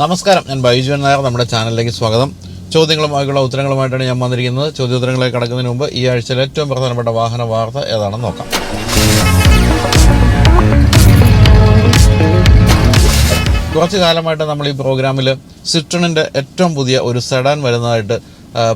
നമസ്കാരം. ഞാൻ ബൈജുവൻ നായർ. നമ്മുടെ ചാനലിലേക്ക് സ്വാഗതം. ചോദ്യങ്ങളുമായുള്ള ഉത്തരങ്ങളുമായിട്ടാണ് ഞാൻ വന്നിരിക്കുന്നത്. ചോദ്യോത്തരങ്ങളിലേക്ക് കടക്കുന്നതിന് മുമ്പ് ഈ ആഴ്ചയിലെ ഏറ്റവും പ്രധാനപ്പെട്ട വാഹന വാർത്ത ഏതാണെന്ന് നോക്കാം. കുറച്ച് കാലമായിട്ട് നമ്മൾ ഈ പ്രോഗ്രാമിൽ സിട്രണിന്റെ ഏറ്റവും പുതിയ ഒരു സെഡാൻ വരുന്നതായിട്ട്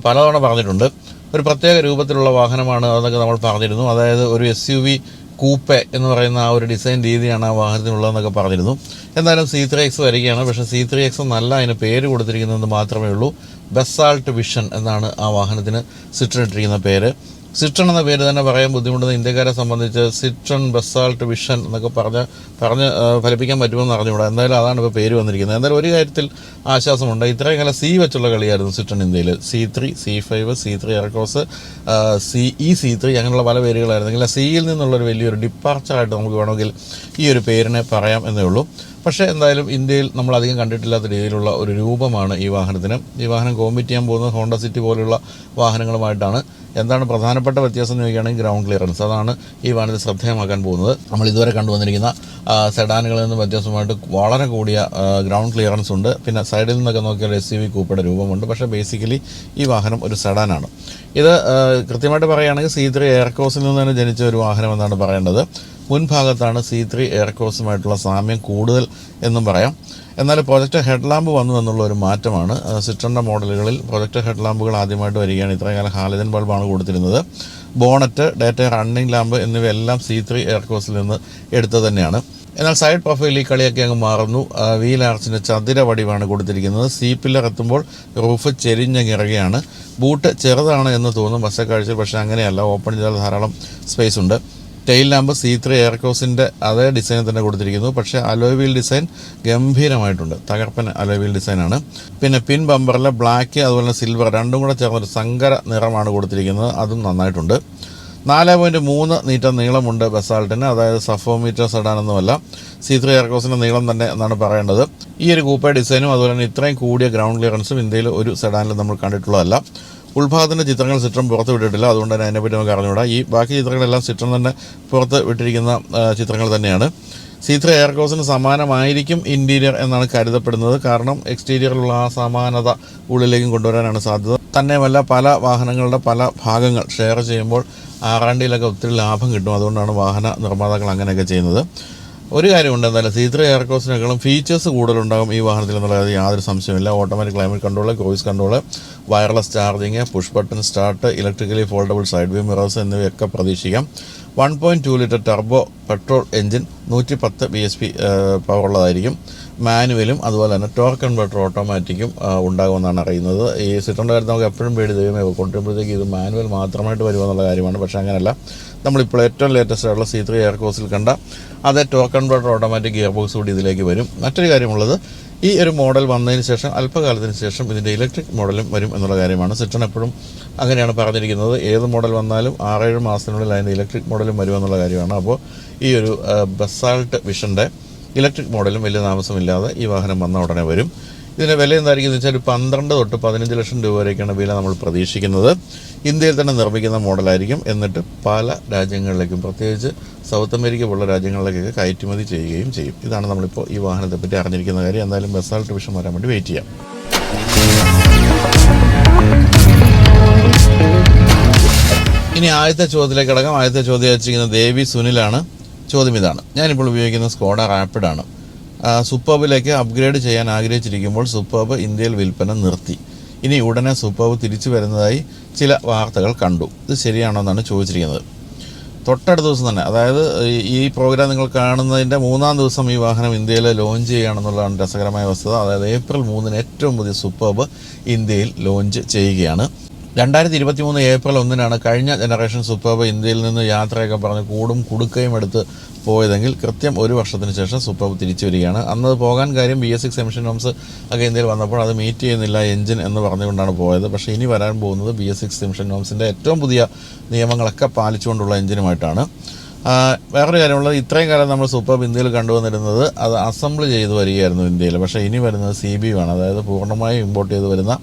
പലതവണ പറഞ്ഞിട്ടുണ്ട്. ഒരു പ്രത്യേക രൂപത്തിലുള്ള വാഹനമാണ് അതൊക്കെ നമ്മൾ പറഞ്ഞിരുന്നു. അതായത് ഒരു എസ് യു വി കൂപ്പെ എന്ന് പറയുന്ന ആ ഒരു ഡിസൈൻ രീതിയാണ് ആ വാഹനത്തിനുള്ളതെന്നൊക്കെ പറഞ്ഞിരുന്നു. എന്തായാലും സി ത്രീ എക്സ് വരികയാണ്. പക്ഷേ സി ത്രീ എക്സ് എന്നല്ല അതിന് പേര് കൊടുത്തിരിക്കുന്നതെന്ന് മാത്രമേ ഉള്ളൂ. ബെസാൾട്ട് വിഷൻ എന്നാണ് ആ വാഹനത്തിന് സിറ്റിനിട്ടിരിക്കുന്ന പേര്. സിട്രൺ എന്ന പേര് തന്നെ പറയാൻ ബുദ്ധിമുട്ടുന്ന ഇന്ത്യക്കാരെ സംബന്ധിച്ച് സിട്രൺ ബസാൾട്ട് വിഷൻ എന്നൊക്കെ പറഞ്ഞ് പറഞ്ഞ് ഫലിപ്പിക്കാൻ പറ്റുമെന്ന് അറിഞ്ഞുകൂടാ. എന്തായാലും അതാണ് ഇപ്പോൾ പേര് വന്നിരിക്കുന്നത്. എന്തായാലും ഒരു കാര്യത്തിൽ ആശ്വാസമുണ്ട്. ഇത്രയും കാലം സി വെച്ചുള്ള കളിയായിരുന്നു സിട്രൺ ഇന്ത്യയിൽ. C three C five C three Aircross C E C three അങ്ങനെയുള്ള പല പേരുകളായിരുന്നെങ്കിൽ സിയിൽ നിന്നുള്ളൊരു വലിയൊരു ഡിപ്പാർച്ചറായിട്ട് നമുക്ക് വേണമെങ്കിൽ ഈ ഒരു പേരിനെ പറയാം എന്നേ ഉള്ളൂ. പക്ഷേ എന്തായാലും ഇന്ത്യയിൽ നമ്മൾ അധികം കണ്ടിട്ടില്ലാത്ത രീതിയിലുള്ള ഒരു രൂപമാണ് ഈ വാഹനത്തിന്. ഈ വാഹനം കോമ്പിറ്റ് ചെയ്യാൻ പോകുന്നത് ഹോണ്ട സിറ്റി പോലെയുള്ള വാഹനങ്ങളുമായിട്ടാണ്. എന്താണ് പ്രധാനപ്പെട്ട വ്യത്യാസം എന്ന് ചോദിക്കുകയാണെങ്കിൽ ഗ്രൗണ്ട് ക്ലിയറൻസ് അതാണ് ഈ വാഹനത്തെ ശ്രദ്ധേയമാക്കാൻ പോകുന്നത്. നമ്മൾ ഇതുവരെ കണ്ടുവന്നിരിക്കുന്ന സെഡാനുകളിൽ നിന്ന് വ്യത്യാസമായിട്ട് വളരെ കൂടിയ ഗ്രൗണ്ട് ക്ലിയറൻസ് ഉണ്ട്. പിന്നെ സൈഡിൽ നിന്നൊക്കെ നോക്കിയാൽ എസ് യു വി കൂപ്പയുടെ രൂപമുണ്ട്. പക്ഷേ ബേസിക്കലി ഈ വാഹനം ഒരു സെഡാനാണ് ഇത് കൃത്യമായിട്ട് പറയുകയാണെങ്കിൽ സി ത്രീ എയർക്രോസിൽ നിന്ന് തന്നെ ജനിച്ച ഒരു വാഹനം എന്നാണ് പറയേണ്ടത്. മുൻഭാഗത്താണ് സി ത്രീ എയർക്രോസുമായിട്ടുള്ള സാമ്യം കൂടുതൽ എന്നും പറയാം. എന്നാൽ പ്രൊജക്ട് ഹെഡ്ലാമ്പ് വന്നു എന്നുള്ള ഒരു മാറ്റമാണ്. സിട്രന്റെ മോഡലുകളിൽ പ്രൊജക്ട് ഹെഡ്ലാമ്പുകൾ ആദ്യമായിട്ട് വരികയാണ്. ഇത്രയും കാലം ഹാലജൻ ബൾബാണ് കൊടുത്തിരുന്നത്. ബോണറ്റ് ഡേറ്റ റണ്ണിംഗ് ലാമ്പ് എന്നിവയെല്ലാം സി ത്രീ എയർക്കോസിൽ നിന്ന് എടുത്തത് തന്നെയാണ്. എന്നാൽ സൈഡ് പ്രൊഫൈൽ ഈ കളിയൊക്കെ അങ്ങ് മാറുന്നു. വീൽ ആർച്ചിന്റെ ചതുര വടിവാണ് കൊടുത്തിരിക്കുന്നത്. സി പില്ലർ എത്തുമ്പോൾ റൂഫ് ചെരിഞ്ഞങ്ങിറങ്ങുകയാണ് ബൂട്ട് ചെറുതാണ് എന്ന് തോന്നും വശക്കാഴ്ച പക്ഷേ അങ്ങനെയല്ല. ഓപ്പൺ ചെയ്താൽ ധാരാളം സ്പേസ് ഉണ്ട്. ടെയിൽ ലാമ്പ് സി ത്രീ എയർക്രോസിന്റെ അതേ ഡിസൈനിൽ തന്നെ കൊടുത്തിരിക്കുന്നു. പക്ഷേ അലോയ് വീൽ ഡിസൈൻ ഗംഭീരമായിട്ടുണ്ട്. തകർപ്പൻ അലോയ് വീൽ ഡിസൈനാണ് പിന്നെ പിൻ ബമ്പറിലെ ബ്ലാക്ക് അതുപോലെ സിൽവർ രണ്ടും കൂടെ ചേർന്നൊരു സങ്കര നിറമാണ് കൊടുത്തിരിക്കുന്നത്. അതും നന്നായിട്ടുണ്ട്. നാല് പോയിന്റ് മൂന്ന് മീറ്റർ നീളമുണ്ട് ബസാൾട്ടിന്. അതായത് സഫോമീറ്റർ സെഡാനൊന്നുമല്ല സി ത്രീ എയർക്രോസിന്റെ നീളം തന്നെ എന്നാണ് പറയേണ്ടത്. ഈ ഒരു കൂപ്പ ഡിസൈനും അതുപോലെ തന്നെ ഇത്രയും കൂടിയ ഗ്രൗണ്ട് ക്ലിയറൻസും ഇന്ത്യയിൽ ഒരു സെഡാനിൽ നമ്മൾ കണ്ടിട്ടുള്ളതല്ല. ഉൾഭാഗത്തിന്റെ ചിത്രങ്ങൾ ചിത്രം പുറത്ത് വിട്ടിട്ടില്ല. അതുകൊണ്ട് തന്നെ അതിനെപ്പറ്റി നമുക്ക് അറിഞ്ഞുകൂടാ. ഈ ബാക്കി ചിത്രങ്ങളെല്ലാം ചിത്രം തന്നെ പുറത്ത് വിട്ടിരിക്കുന്ന ചിത്രങ്ങൾ തന്നെയാണ്. സി ത്രീ സമാനമായിരിക്കും ഇന്റീരിയർ എന്നാണ് കരുതപ്പെടുന്നത്. കാരണം എക്സ്റ്റീരിയറിലുള്ള ആ സമാനത ഉള്ളിലേക്കും കൊണ്ടുവരാനാണ് സാധ്യത. തന്നെയുമല്ല പല വാഹനങ്ങളുടെ പല ഭാഗങ്ങൾ ഷെയർ ചെയ്യുമ്പോൾ ആറാണ്ടിയിലൊക്കെ ഒത്തിരി ലാഭം കിട്ടും. അതുകൊണ്ടാണ് വാഹന നിർമ്മാതാക്കൾ അങ്ങനെയൊക്കെ ചെയ്യുന്നത്. ഒരു കാര്യമുണ്ട് എന്തായാലും സി ത്രീ എയർക്രോസിനേക്കാളും ഫീച്ചേഴ്സ് കൂടുതലുണ്ടാകും ഈ വാഹനത്തിൽ എന്നുള്ളത് യാതൊരു സംശയമില്ല automatic climate control cruise control wireless charging push button start electrically foldable side view mirrors എന്നിവയൊക്കെ പ്രതീക്ഷിക്കാം. One point two litre turbo petrol engine നൂറ്റി പത്ത് ബി എസ് പി പവർ ഉള്ളതായിരിക്കും. മാനുവലും അതുപോലെ തന്നെ ടോർക്ക് കൺവെർട്ടർ ഓട്ടോമാറ്റിക്കും ഉണ്ടാകുമെന്നാണ് അറിയുന്നത്. ഈ സിറ്ററിന്റെ കാര്യത്തിൽ നമുക്ക് എപ്പോഴും പേടി ദൈവമേ കൊണ്ടുവരുമ്പോഴത്തേക്ക് ഇത് മാനുവൽ മാത്രമായിട്ട് വരുമെന്നുള്ള കാര്യമാണ്. പക്ഷേ അങ്ങനെയല്ല. നമ്മളിപ്പോൾ ഏറ്റവും ലേറ്റസ്റ്റ് ആയിട്ടുള്ള സി ത്രീ എയർകോസിൽ കണ്ട അതേ ടോക്കൺ കൺവെർട്ടർ ഓട്ടോമാറ്റിക് ഗിയർ ബോക്സ് കൂടി ഇതിലേക്ക് വരും. മറ്റൊരു കാര്യമുള്ളത് ഈ ഒരു മോഡൽ വന്നതിന് ശേഷം അല്പകാലത്തിന് ശേഷം ഇതിന്റെ ഇലക്ട്രിക് മോഡലും വരും എന്നുള്ള കാര്യമാണ്. സിറ്റൺ എപ്പോഴും അങ്ങനെയാണ് പറഞ്ഞിരിക്കുന്നത്. ഏത് മോഡൽ വന്നാലും ആറേഴ് മാസത്തിനുള്ളിൽ അതിന്റെ ഇലക്ട്രിക് മോഡലും വരുമെന്നുള്ള കാര്യമാണ്. അപ്പോൾ ഈ ഒരു ബസാൾട്ട് വിഷന്റെ ഇലക്ട്രിക് മോഡലും വലിയ താമസമില്ലാതെ ഈ വാഹനം വന്ന ഉടനെ വരും. ഇതിന്റെ വില എന്തായിരിക്കും എന്ന് വെച്ചാൽ പന്ത്രണ്ട് തൊട്ട് പതിനഞ്ച് ലക്ഷം രൂപ വരെയൊക്കെയാണ് വില നമ്മൾ പ്രതീക്ഷിക്കുന്നത്. ഇന്ത്യയിൽ തന്നെ നിർമ്മിക്കുന്ന മോഡലായിരിക്കും. എന്നിട്ട് പല രാജ്യങ്ങളിലേക്കും പ്രത്യേകിച്ച് സൗത്ത് അമേരിക്ക പോലുള്ള രാജ്യങ്ങളിലേക്കൊക്കെ കയറ്റുമതി ചെയ്യുകയും ചെയ്യും. ഇതാണ് നമ്മളിപ്പോൾ ഈ വാഹനത്തെ പറ്റി അറിഞ്ഞിരിക്കുന്ന കാര്യം. എന്തായാലും ബസാൾട്ട് വിഷം വരാൻ വേണ്ടി വെയിറ്റ് ചെയ്യാം. ഇനി ആദ്യത്തെ ചോദ്യത്തിലേക്ക് കിടക്കാം. ആദ്യത്തെ ചോദ്യം വെച്ചിരിക്കുന്ന ദേവി സുനിലാണ്. ചോദ്യം ഇതാണ്. ഞാനിപ്പോൾ ഉപയോഗിക്കുന്ന സ്കോഡ റാപ്പിഡാണ് സൂപ്പർബിലേക്ക് അപ്ഗ്രേഡ് ചെയ്യാൻ ആഗ്രഹിച്ചിരിക്കുമ്പോൾ സൂപ്പർബ് ഇന്ത്യയിൽ വിൽപ്പന നിർത്തി. ഇനി ഉടനെ സൂപ്പർബ് തിരിച്ചു വരുന്നതായി ചില വാർത്തകൾ കണ്ടു. ഇത് ശരിയാണോ എന്നാണ് ചോദിച്ചിരിക്കുന്നത്. തൊട്ടടുത്ത ദിവസം തന്നെ അതായത് ഈ- പ്രോഗ്രാം നിങ്ങൾ കാണുന്നതിന്റെ മൂന്നാം ദിവസം ഈ വാഹനം ഇന്ത്യയിൽ ലോഞ്ച് ചെയ്യുകയാണെന്നുള്ളതാണ് രസകരമായ വസ്തുത. അതായത് ഏപ്രിൽ മൂന്നിന് ഏറ്റവും പുതിയ സൂപ്പർബ് ഇന്ത്യയിൽ ലോഞ്ച് ചെയ്യുകയാണ്. രണ്ടായിരത്തി ഇരുപത്തി മൂന്ന് ഏപ്രിൽ ഒന്നിനാണ് കഴിഞ്ഞ ജനറേഷൻ സൂപ്പർബ് ഇന്ത്യയിൽ നിന്ന് യാത്രയൊക്കെ പറഞ്ഞ് കൂടും കുടുക്കയും എടുത്ത് പോയതെങ്കിൽ കൃത്യം ഒരു വർഷത്തിന് ശേഷം സൂപ്പർബ് തിരിച്ചു വരികയാണ്. അന്ന് പോകാൻ കാര്യം B S six emission norms ഒക്കെ ഇന്ത്യയിൽ വന്നപ്പോൾ അത് മീറ്റ് ചെയ്യുന്നില്ല എഞ്ചിൻ എന്ന് പറഞ്ഞുകൊണ്ടാണ് പോയത്. പക്ഷേ ഇനി വരാൻ പോകുന്നത് ബി എസ് സിക്സ് എമിഷൻ നോംസിന്റെ ഏറ്റവും പുതിയ നിയമങ്ങളൊക്കെ പാലിച്ചുകൊണ്ടുള്ള എഞ്ചിനുമായിട്ടാണ്. വേറൊരു കാര്യമുള്ളത് ഇത്രയും കാലം നമ്മൾ സൂപ്പർബ് ഇന്ത്യയിൽ കണ്ടുവന്നിരുന്നത് അത് അസംബിൾ ചെയ്ത് വരികയായിരുന്നു ഇന്ത്യയിൽ. പക്ഷേ ഇനി വരുന്നത് സി ബി ആണ് അതായത് പൂർണമായും ഇമ്പോർട്ട് ചെയ്ത് വരുന്ന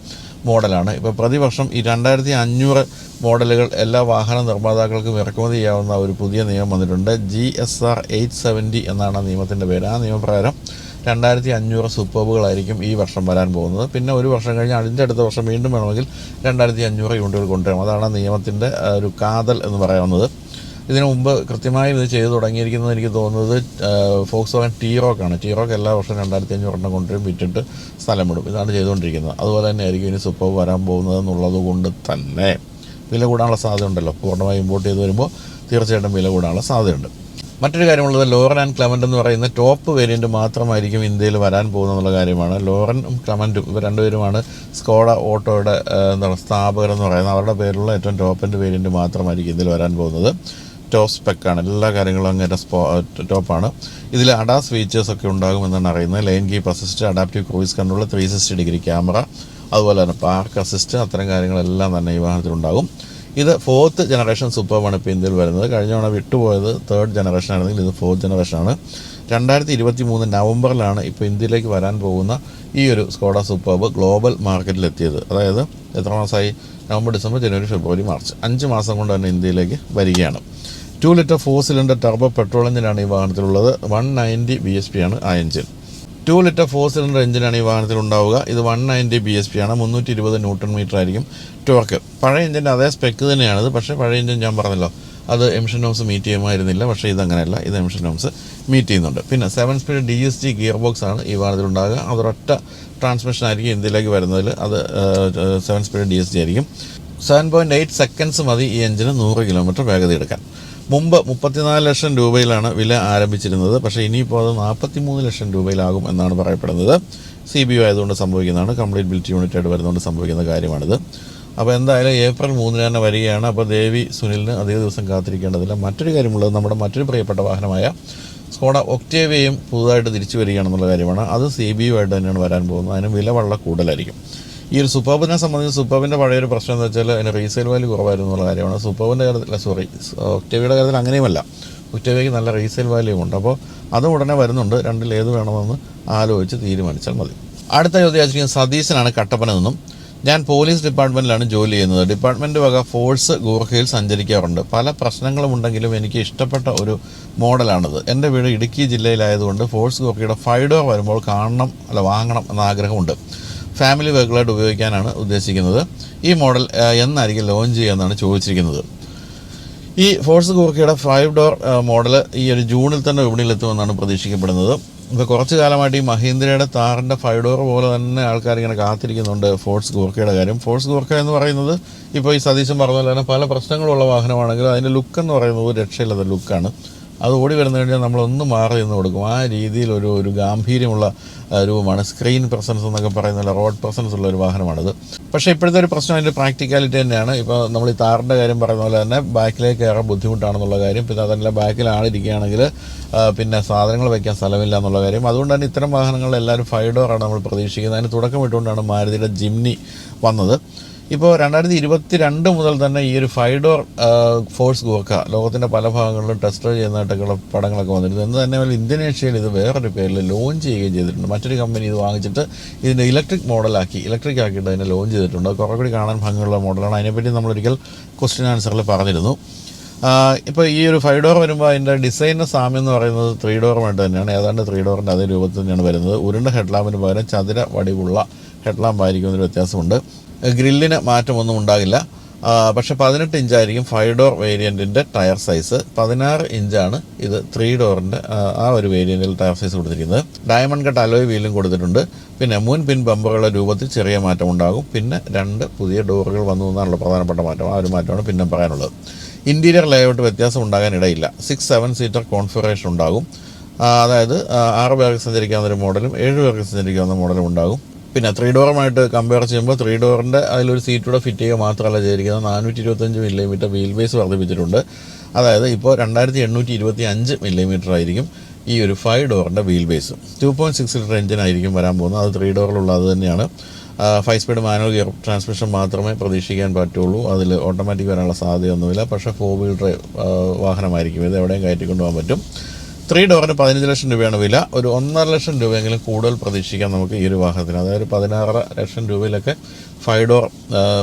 മോഡലാണ്. ഇപ്പോൾ പ്രതിവർഷം ഈ രണ്ടായിരത്തി അഞ്ഞൂറ് മോഡലുകൾ എല്ലാ വാഹന നിർമ്മാതാക്കൾക്കും ഇറക്കുമതി ചെയ്യാവുന്ന ഒരു പുതിയ നിയമം വന്നിട്ടുണ്ട്. G S R eight seventy എന്നാണ് ആ നിയമത്തിന്റെ പേര്. ആ നിയമപ്രകാരം രണ്ടായിരത്തി അഞ്ഞൂറ് സൂപ്പർബുകളായിരിക്കും ഈ വർഷം വരാൻ പോകുന്നത്. പിന്നെ ഒരു വർഷം കഴിഞ്ഞ് അതിന്റെ അടുത്ത വർഷം വീണ്ടും വേണമെങ്കിൽ രണ്ടായിരത്തി അഞ്ഞൂറ് യൂണിറ്റുകൾ കൊണ്ടുവരാം. അതാണ് നിയമത്തിന്റെ ഒരു കാതൽ എന്ന് പറയാവുന്നത്. ഇതിനു മുമ്പ് കൃത്യമായി ഇത് ചെയ്തു തുടങ്ങിയിരിക്കുന്നത് എനിക്ക് തോന്നുന്നത് ഫോക്സ് വാഗൻ ടീറോക്കാണ് ടീറോക്ക് എല്ലാ വർഷവും രണ്ടായിരത്തി അഞ്ഞൂറ് എണ്ണം കൊണ്ടുവരും വിറ്റിട്ട് സ്ഥലം വിടും ഇതാണ് ചെയ്തുകൊണ്ടിരിക്കുന്നത്. അതുപോലെ തന്നെ ആയിരിക്കും ഇനി സൂപ്പർ വരാൻ പോകുന്നത് എന്നുള്ളത് കൊണ്ട് തന്നെ. വില കൂടാനുള്ള സാധ്യത ഉണ്ടല്ലോ പൂർണമായി ഇമ്പോർട്ട് ചെയ്ത് വരുമ്പോൾ തീർച്ചയായിട്ടും വില കൂടാനുള്ള സാധ്യതയുണ്ട്. മറ്റൊരു കാര്യമുള്ളത് ലോറൻ ആൻഡ് ക്ലമന്റ് എന്ന് പറയുന്ന ടോപ്പ് വേരിയന്റ് മാത്രമായിരിക്കും ഇന്ത്യയിൽ വരാൻ പോകുന്നുള്ള കാര്യമാണ്. ലോറനും ക്ലമന്റും ഇവർ രണ്ടുപേരുമാണ് സ്കോഡ ഓട്ടോയുടെ എന്താണ് സ്ഥാപകർ എന്ന് പറയുന്നത്. അവരുടെ പേരിലുള്ള ഏറ്റവും ടോപ്പിന്റെ വേരിയന്റ് മാത്രമായിരിക്കും ഇന്ത്യയിൽ വരാൻ പോകുന്നത്. ടോപ്പ് സ്പെക്കാണ്. എല്ലാ കാര്യങ്ങളും അങ്ങനെ ടോപ്പാണ്. ഇതിൽ അഡാസ് ഫീച്ചേഴ്സ് ഒക്കെ ഉണ്ടാകുമെന്നാണ് അറിയുന്നത്. Lane keep assist adaptive cruise control three sixty degree camera അതുപോലെ തന്നെ പാർക്ക് അസിസ്റ്റ് അത്തരം കാര്യങ്ങളെല്ലാം തന്നെ ഈ വാഹനത്തിലുണ്ടാകും ഇത് ഫോർത്ത് ജനറേഷൻ സൂപ്പർ വൺ ഇപ്പോൾ ഇന്ത്യയിൽ വരുന്നത്. കഴിഞ്ഞ തവണ വിട്ടുപോയത് തേർഡ് ജനറേഷൻ ആണെങ്കിൽ ഇത് ഫോർത്ത് ജനറേഷനാണ് രണ്ടായിരത്തി ഇരുപത്തി മൂന്ന് നവംബറിലാണ് ഇപ്പോൾ ഇന്ത്യയിലേക്ക് വരാൻ പോകുന്ന ഈ ഒരു സ്കോഡ സൂപ്പർബ് ഗ്ലോബൽ മാർക്കറ്റിൽ എത്തിയത്. അതായത് എത്ര മാസമായി നവംബർ ഡിസംബർ ജനുവരി ഫെബ്രുവരി മാർച്ച്. അഞ്ച് മാസം കൊണ്ട് തന്നെ ഇന്ത്യയിലേക്ക് വരികയാണ്. Two litre four cylinder turbo petrol എഞ്ചിനാണ് ഈ വാഹനത്തിലുള്ളത്. One ninety B S P ആണ് ആ engine two litre four cylinder എഞ്ചിനാണ് ഈ വാഹനത്തിൽ ഉണ്ടാവുക ഇത് one ninety B S P ആണ്. മുന്നൂറ്റി ഇരുപത് ന്യൂട്ടൺ മീറ്റർ ആയിരിക്കും ടോർക്ക് പഴയ എഞ്ചിന്റെ അതേ സ്പെക്ക് തന്നെയാണിത്. പക്ഷേ പഴയ എഞ്ചിൻ ഞാൻ പറഞ്ഞല്ലോ അത് എംഷൻ നോംസ് മീറ്റ് ചെയ്യുമായിരുന്നില്ല. പക്ഷേ ഇതങ്ങനെയല്ല ഇത് എംഷൻ നോംസ് മീറ്റ് ചെയ്യുന്നുണ്ട്. പിന്നെ seven speed D S G gear box ആണ് ഈ വാഹനത്തിൽ ഉണ്ടാകുക അതൊരൊറ്റ ട്രാൻസ്മിഷൻ ആയിരിക്കും ഇന്ത്യയിലേക്ക് വരുന്നതിൽ അത് seven speed D S G ആയിരിക്കും. സെവൻ പോയിന്റ് എയ്റ്റ് സെക്കൻഡ്സ് മതി ഈ എഞ്ചിന് നൂറ് കിലോമീറ്റർ വേഗത എടുക്കാൻ. മുമ്പ് മുപ്പത്തിനാല് ലക്ഷം രൂപയിലാണ് വില ആരംഭിച്ചിരുന്നത്. പക്ഷേ ഇനിയിപ്പോൾ അത് നാൽപ്പത്തി മൂന്ന് ലക്ഷം രൂപയിലാകും എന്നാണ് പറയപ്പെടുന്നത്. സി ബി ഒ ആയതുകൊണ്ട് സംഭവിക്കുന്നതാണ്. കംപ്ലീറ്റ് ബിൽറ്റ് യൂണിറ്റ് ആയിട്ട് വരുന്നതുകൊണ്ട് സംഭവിക്കുന്ന കാര്യമാണിത്. അപ്പോൾ എന്തായാലും ഏപ്രിൽ മൂന്നിന് തന്നെ വരികയാണ്. അപ്പോൾ ദേവി സുനിലിന് അധിക ദിവസം കാത്തിരിക്കേണ്ടതില്ല. മറ്റൊരു കാര്യമുള്ളത് നമ്മുടെ മറ്റൊരു പ്രിയപ്പെട്ട വാഹനമായ സ്കോഡ ഒക്ടേവിയയും പുതുതായിട്ട് തിരിച്ചു വരികയാണെന്നുള്ള കാര്യമാണ്. അത് സി ബി യു ആയിട്ട് തന്നെയാണ് വരാൻ പോകുന്നത്. അതിന് വില വളരെ കൂടുതലായിരിക്കും. ഈ ഒരു സുപ്പാബിനെ സംബന്ധിച്ച് സുപ്പാബിന്റെ പഴയൊരു പ്രശ്നം എന്ന് വെച്ചാൽ അതിന് റീസെയിൽ വാല്യൂ കുറവായിരുന്നു എന്നുള്ള കാര്യമാണ്. സുപ്പാബിന്റെ കാര്യത്തിൽ സോറി ഒക്ടേവിയുടെ കാര്യത്തിൽ അങ്ങനെയുമല്ല. ഒക്ടേവിയയ്ക്ക് നല്ല റീസെയിൽ വാല്യൂ ഉണ്ട്. അപ്പോൾ അത് ഉടനെ വരുന്നുണ്ട്. രണ്ടിൽ ഏത് വേണമെന്ന് ആലോചിച്ച് തീരുമാനിച്ചാൽ മതി. അടുത്ത ചോദ്യം സതീശനാണ് കട്ടപ്പന നിന്നും. ഞാൻ പോലീസ് ഡിപ്പാർട്ട്മെന്റിലാണ് ജോലി ചെയ്യുന്നത്. ഡിപ്പാർട്ട്മെന്റ് വക ഫോഴ്സ് ഗൂർഖയിൽ സഞ്ചരിക്കാറുണ്ട്. പല പ്രശ്നങ്ങളും ഉണ്ടെങ്കിലും എനിക്ക് ഇഷ്ടപ്പെട്ട ഒരു മോഡലാണിത്. എന്റെ വീട് ഇടുക്കി ജില്ലയിലായതുകൊണ്ട് ഫോഴ്സ് ഗൂർഖയുടെ ഫൈവ് ഡോർ വരുമ്പോൾ കാണണം അല്ല വാങ്ങണം എന്ന ആഗ്രഹമുണ്ട്. ഫാമിലി വെഹിക്കിളായിട്ട് ഉപയോഗിക്കാനാണ് ഉദ്ദേശിക്കുന്നത്. ഈ മോഡൽ എന്നായിരിക്കും ലോഞ്ച് ചെയ്യുമെന്നാണ് ചോദിച്ചിരിക്കുന്നത്. ഈ ഫോഴ്സ് കൂർക്കയുടെ ഫൈവ് ഡോർ മോഡൽ ഈ ഒരു ജൂണിൽ തന്നെ വിപണിയിലെത്തുമെന്നാണ് പ്രതീക്ഷിക്കപ്പെടുന്നത്. ഇപ്പോൾ കുറച്ച് കാലമായിട്ട് ഈ മഹീന്ദ്രയുടെ താറിന്റെ ഫൈവ് ഡോർ പോലെ തന്നെ ആൾക്കാർ ഇങ്ങനെ കാത്തിരിക്കുന്നുണ്ട് ഫോഴ്സ് ഗോർക്കയുടെ കാര്യം. ഫോഴ്സ് ഗോർക്ക എന്ന് പറയുന്നത് ഇപ്പോൾ ഈ സതീശൻ പറഞ്ഞ പോലെ തന്നെ പല പ്രശ്നങ്ങളുള്ള വാഹനമാണെങ്കിലും അതിന്റെ ലുക്ക് എന്ന് പറയുന്നത് രക്ഷയില്ലാത്ത ലുക്കാണ് അത് ഓടി വരുന്ന കഴിഞ്ഞാൽ നമ്മളൊന്ന് മാറി നിന്ന് കൊടുക്കും. ആ രീതിയിൽ ഒരു ഒരു ഗാംഭീര്യമുള്ള രൂപമാണ് സ്ക്രീൻ പ്രസൻസ് എന്നൊക്കെ പറയുന്ന റോഡ് പ്രസൻസ് ഉള്ള ഒരു വാഹനമാണിത്. പക്ഷേ ഇപ്പോഴത്തെ ഒരു പ്രശ്നം അതിന്റെ പ്രാക്ടിക്കാലിറ്റി തന്നെയാണ്. ഇപ്പോൾ നമ്മൾ ഈ താറിന്റെ കാര്യം പറയുന്ന പോലെ തന്നെ ബാക്കിലേക്ക് കയറാൻ ബുദ്ധിമുട്ടാണെന്നുള്ള കാര്യം പിന്നെ അതല്ല ബാക്കിൽ ആളിരിക്കുകയാണെങ്കിൽ പിന്നെ സാധനങ്ങൾ വയ്ക്കാൻ സ്ഥലമില്ല എന്നുള്ള കാര്യം. അതുകൊണ്ട് തന്നെ ഇത്തരം വാഹനങ്ങളെല്ലാവരും ഫൈവ് ഡോറാണ് നമ്മൾ പ്രതീക്ഷിക്കുന്നത്. അതിന് തുടക്കം ഇട്ടുകൊണ്ടാണ് മാരുതിയുടെ ജിംനി വന്നത്. ഇപ്പോൾ രണ്ടായിരത്തി ഇരുപത്തി രണ്ട് മുതൽ തന്നെ ഈ ഒരു ഫൈവ് ഡോർ ഫോഴ്സ് ഗോക്ക ലോകത്തിന്റെ പല ഭാഗങ്ങളിലും ടെസ്റ്റ് ചെയ്യുന്നതായിട്ടൊക്കെയുള്ള പടങ്ങളൊക്കെ വന്നിരുന്നു. എന്ന് തന്നെ ഇന്തോനേഷ്യയിൽ ഇത് വേറൊരു പേരിൽ ലോഞ്ച് ചെയ്യുകയും ചെയ്തിട്ടുണ്ട്. മറ്റൊരു കമ്പനി ഇത് വാങ്ങിച്ചിട്ട് ഇതിന്റെ ഇലക്ട്രിക് മോഡലാക്കി ഇലക്ട്രിക് ആക്കിയിട്ട് അതിനെ ലോഞ്ച് ചെയ്തിട്ടുണ്ട്. കുറേ കൂടി കാണാൻ ഭംഗിയുള്ള മോഡലാണ് അതിനെപ്പറ്റി നമ്മളൊരിക്കൽ ക്വസ്റ്റ്യൻ ആൻസറിൽ പറഞ്ഞിരുന്നു. ഇപ്പോൾ ഈ ഒരു ഫൈവ് ഡോർ വരുമ്പോൾ അതിന്റെ ഡിസൈനിന്റെ സാമ്യം എന്ന് പറയുന്നത് ത്രീ ഡോറുമായിട്ട് തന്നെയാണ്. ഏതാണ്ട് ത്രീ ഡോറിന്റെ അതേ രൂപത്തിൽ തന്നെയാണ് വരുന്നത്. ഉരുണ്ട ഹെഡ്ലാമ്പിന് പകരം ചതുര വടിവുള്ള ഹെഡ്ലാമ്പായിരിക്കും എന്നൊരു വ്യത്യാസമുണ്ട്. ഗ്രില്ലിന് മാറ്റമൊന്നും ഉണ്ടാകില്ല. പക്ഷെ പതിനെട്ട് ഇഞ്ചായിരിക്കും ഫൈവ് ഡോർ വേരിയന്റിന്റെ ടയർ സൈസ് പതിനാറ് ഇഞ്ചാണ് ഇത് ത്രീ ഡോറിന്റെ ആ ഒരു വേരിയന്റിൽ ടയർ സൈസ് കൊടുത്തിരിക്കുന്നത്. ഡയമണ്ട് കട്ട് അലോയ് വീലും കൊടുത്തിട്ടുണ്ട്. പിന്നെ മുൻ പിൻ ബമ്പറുകളുടെ രൂപത്തിൽ ചെറിയ മാറ്റം ഉണ്ടാകും. പിന്നെ രണ്ട് പുതിയ ഡോറുകൾ വന്നു എന്നാണല്ലോ പ്രധാനപ്പെട്ട മാറ്റം. ആ ഒരു മാറ്റമാണ് പിന്നെ പറയാനുള്ളത്. ഇന്റീരിയർ ലേഔട്ട് വ്യത്യാസം ഉണ്ടാകാൻ ഇടയില്ല. സിക്സ് സെവൻ സീറ്റർ കോൺഫിഗറേഷൻ ഉണ്ടാകും. അതായത് ആറ് പേർക്ക് സഞ്ചരിക്കാവുന്ന ഒരു മോഡലും ഏഴ് പേർക്ക് സഞ്ചരിക്കാവുന്ന മോഡലും ഉണ്ടാകും. പിന്നെ ത്രീ ഡോറുമായിട്ട് കമ്പയർ ചെയ്യുമ്പോൾ ത്രീ ഡോറിന്റെ അതിലൊരു സീറ്റ് കൂടെ ഫിറ്റ് ചെയ്യുക മാത്രമല്ല ചെയ്തിരിക്കുന്നത് നാനൂറ്റി ഇരുപത്തഞ്ച് മില്ലിമീറ്റർ വീൽ ബേസ് വർദ്ധിപ്പിച്ചിട്ടുണ്ട്. അതായത് ഇപ്പോൾ രണ്ടായിരത്തി എണ്ണൂറ്റി ഇരുപത്തി അഞ്ച് മില്ലിമീറ്റർ ആയിരിക്കും ഈ ഒരു ഫൈവ് ഡോറിന്റെ wheel base two point six litre engine ആയിരിക്കും വരാൻ പോകുന്നത്. അത് ത്രീ ഡോറിലുള്ള അത് തന്നെയാണ്. Five speed manual gear transmission മാത്രമേ പ്രതീക്ഷിക്കാൻ പറ്റുള്ളൂ. അതിൽ ഓട്ടോമാറ്റിക് വരാനുള്ള സാധ്യതയൊന്നുമില്ല. പക്ഷേ ഫോർ വീൽ ഡ്രൈവ് വാഹനമായിരിക്കും. ഇത് എവിടെയും കയറ്റിക്കൊണ്ടുപോകാൻ പറ്റും. ത്രീ ഡോറിന് പതിനഞ്ച് ലക്ഷം രൂപയാണ് വില. ഒരു ഒന്നര ലക്ഷം രൂപയെങ്കിലും കൂടുതൽ പ്രതീക്ഷിക്കാം നമുക്ക് ഈ ഒരു വാഹനത്തിന്. അതായത് പതിനാറ് ലക്ഷം രൂപയിലൊക്കെ ഫൈവ് ഡോർ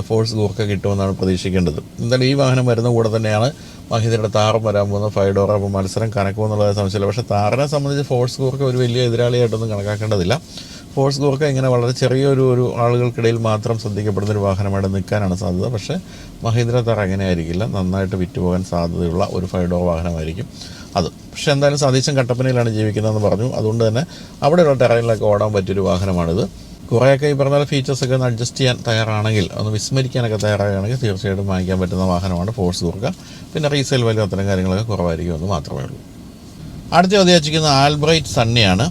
ഫോഴ്സ് ഗൂർക്ക കിട്ടുമെന്നാണ് പ്രതീക്ഷിക്കേണ്ടത്. എന്തായാലും ഈ വാഹനം വരുന്ന കൂടെ തന്നെയാണ് മഹീന്ദ്രയുടെ താറും വരാൻ പോകുന്ന ഫൈവ് ഡോർ അപ്പോൾ മത്സരം കണക്കുമെന്നുള്ളത് സംശയമില്ല. പക്ഷേ താറിനെ സംബന്ധിച്ച് ഫോഴ്സ് ഗൂർക്ക ഒരു വലിയ എതിരാളിയായിട്ടൊന്നും കണക്കാക്കേണ്ടതില്ല. ഫോഴ്സ് ഗൂർക്ക ഇങ്ങനെ വളരെ ചെറിയൊരു ഒരു ആളുകൾക്കിടയിൽ മാത്രം ശ്രദ്ധിക്കപ്പെടുന്ന ഒരു വാഹനമായിട്ട് നിൽക്കാനാണ് സാധ്യത. പക്ഷേ മഹീന്ദ്ര താർ അങ്ങനെ ആയിരിക്കില്ല നന്നായിട്ട് വിറ്റുപോകാൻ സാധ്യതയുള്ള ഒരു ഫൈവ് ഡോർ വാഹനമായിരിക്കും അത്. പക്ഷേ എന്തായാലും സതീശൻ കട്ടപ്പനയിലാണ് ജീവിക്കുന്നതെന്ന് പറഞ്ഞു. അതുകൊണ്ട് തന്നെ അവിടെയുള്ള ടെറൈനിലൊക്കെ ഓടാൻ പറ്റിയൊരു വാഹനമാണിത്. കുറേയൊക്കെ ഈ പറഞ്ഞ ഫീച്ചേഴ്സൊക്കെ ഒന്ന് അഡ്ജസ്റ്റ് ചെയ്യാൻ തയ്യാറാണെങ്കിൽ ഒന്ന് വിസ്മരിക്കാനൊക്കെ തയ്യാറാണെങ്കിൽ തീർച്ചയായിട്ടും വാങ്ങിക്കാൻ പറ്റുന്ന വാഹനമാണ് ഫോഴ്സ് ഗൂർക്ക പിന്നെ റീസെയിൽ വാല്യൂ അത്തരം കാര്യങ്ങളൊക്കെ കുറവായിരിക്കും എന്ന് മാത്രമേ ഉള്ളൂ. അടുത്ത ചോദ്യം വെച്ചിരിക്കുന്നത് ആൽബ്രൈറ്റ് സണ്ണിയാണ്.